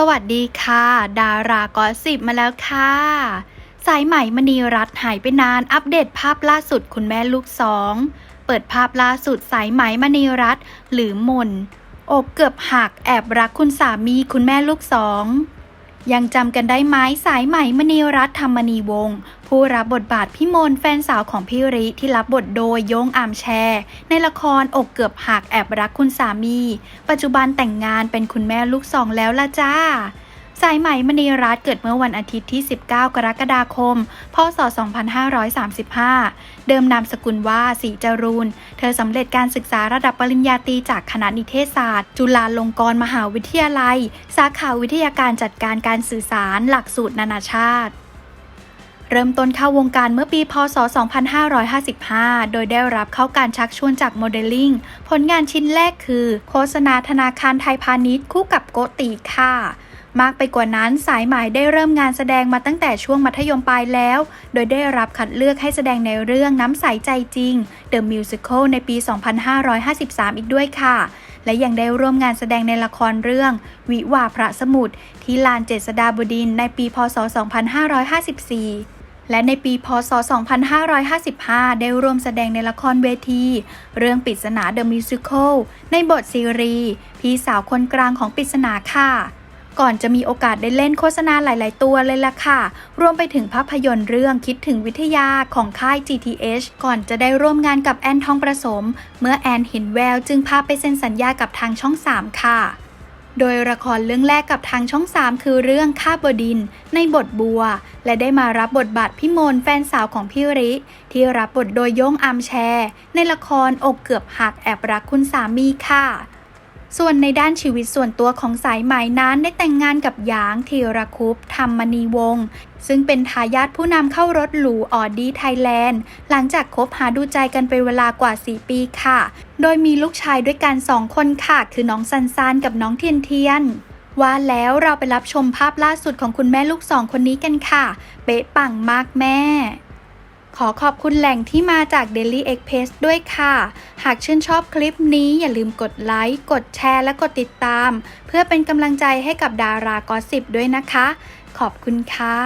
สวัสดีค่ะ ดารากอสิบมาแล้วค่ะ สายไหมมณีรัตน์หายไปนานอัปเดตภาพล่าสุดคุณแม่ลูกสองเปิดภาพล่าสุดสายไหมมณีรัตน์หรือมนอกเกือบหักแอบรักคุณสามีคุณแม่ลูกสอง ยังจำกันได้ไหมสายไหมมณีรัตน์ธรรมนีวงศ์ผู้รับบทบาทพี่มนแฟนสาวของพี่ริที่รับบทโดยโยงอามแชร์ ในละครอกเกือบหักแอบรักคุณสามี ปัจจุบันแต่งงานเป็นคุณแม่ลูกสองแล้วล่ะจ้า สายไหมมณีรัตน์เกิดเมื่อวันอาทิตย์ที่ 19 กรกฎาคม พศ 2535 เดิมนามสกุลว่าศรีจรูน เธอสำเร็จการศึกษาระดับปริญญาตรีจากคณะนิเทศศาสตร์ จุฬาลงกรณ์มหาวิทยาลัย สาขาวิทยาการจัดการการสื่อสาร หลักสูตรนานาชาติเริ่มต้นเข้าวงการเมื่อปี พศ 2555 โดยได้รับเข้าการชักชวนจากโมเดลลิ่ง ผลงานชิ้นแรกคือ โฆษณาธนาคารไทยพาณิชย์คู่กับโกติค่ะ มากไปกว่านั้นสายไหมได้เริ่มงานแสดงมาตั้งแต่ช่วงมัธยมปลายแล้ว โดยได้รับคัดเลือกให้แสดงในเรื่องน้ำใสใจจริง The Musical ในปี 2553 อีกด้วยค่ะ และยังได้ร่วมงานแสดงในละครเรื่อง วิวาพระสมุทรที่ลานเจษฎาบดินในปี พศ 2554และในปี พศ 2555 ได้ร่วมแสดงในละครเวที เรื่องปริศนา The Musical ในบทซีรีส์พี่สาวคนกลางของปริศนาค่ะ ก่อนจะมีโอกาสได้เล่นโฆษณาหลาย ๆ ตัวเลยล่ะค่ะ รวมไปถึงภาพยนตร์เรื่องคิดถึงวิทยาของค่าย GTH ก่อนจะได้ร่วมงานกับแอนทองประสม เมื่อแอนเห็นแววจึงพาไปเซ็นสัญญากับทางช่อง 3 ค่ะโดยละครเรื่องแรกกับทางช่อง 3 คือเรื่องข้าบดิน ในบทบัว และได้มารับบทบาทพี่มนแฟนสาวของพี่ริ ที่รับบทโดยโยงอัมแชร์ ในละครอกเกือบหักแอบรักคุณสามีค่ะ ส่วนในด้านชีวิตส่วนตัวของสายไหมนั้นได้แต่งงานกับหยางธีรคุปธรรมณีวงศ์ซึ่งเป็นทายาทผู้นำเข้ารถหรูออดี้ไทยแลนด์ หลังจากคบหาดูใจกันเป็นเวลากว่า 4 ปีค่ะ โดยมีลูกชายด้วยกัน 2 คนค่ะ คือน้องซันซานกับน้องเทียนเทียน ว่าแล้วเราไปรับชมภาพล่าสุดของคุณแม่ลูกสองคนนี้กันค่ะ เป๊ะปังมากแม่ ขอขอบคุณแหล่งที่มาจาก Daily Express ด้วยค่ะ หากชื่นชอบคลิปนี้อย่าลืมกดไลค์ กดแชร์และกดติดตาม เพื่อเป็นกำลังใจให้กับดารากอสิบด้วยนะคะ ขอบคุณค่ะ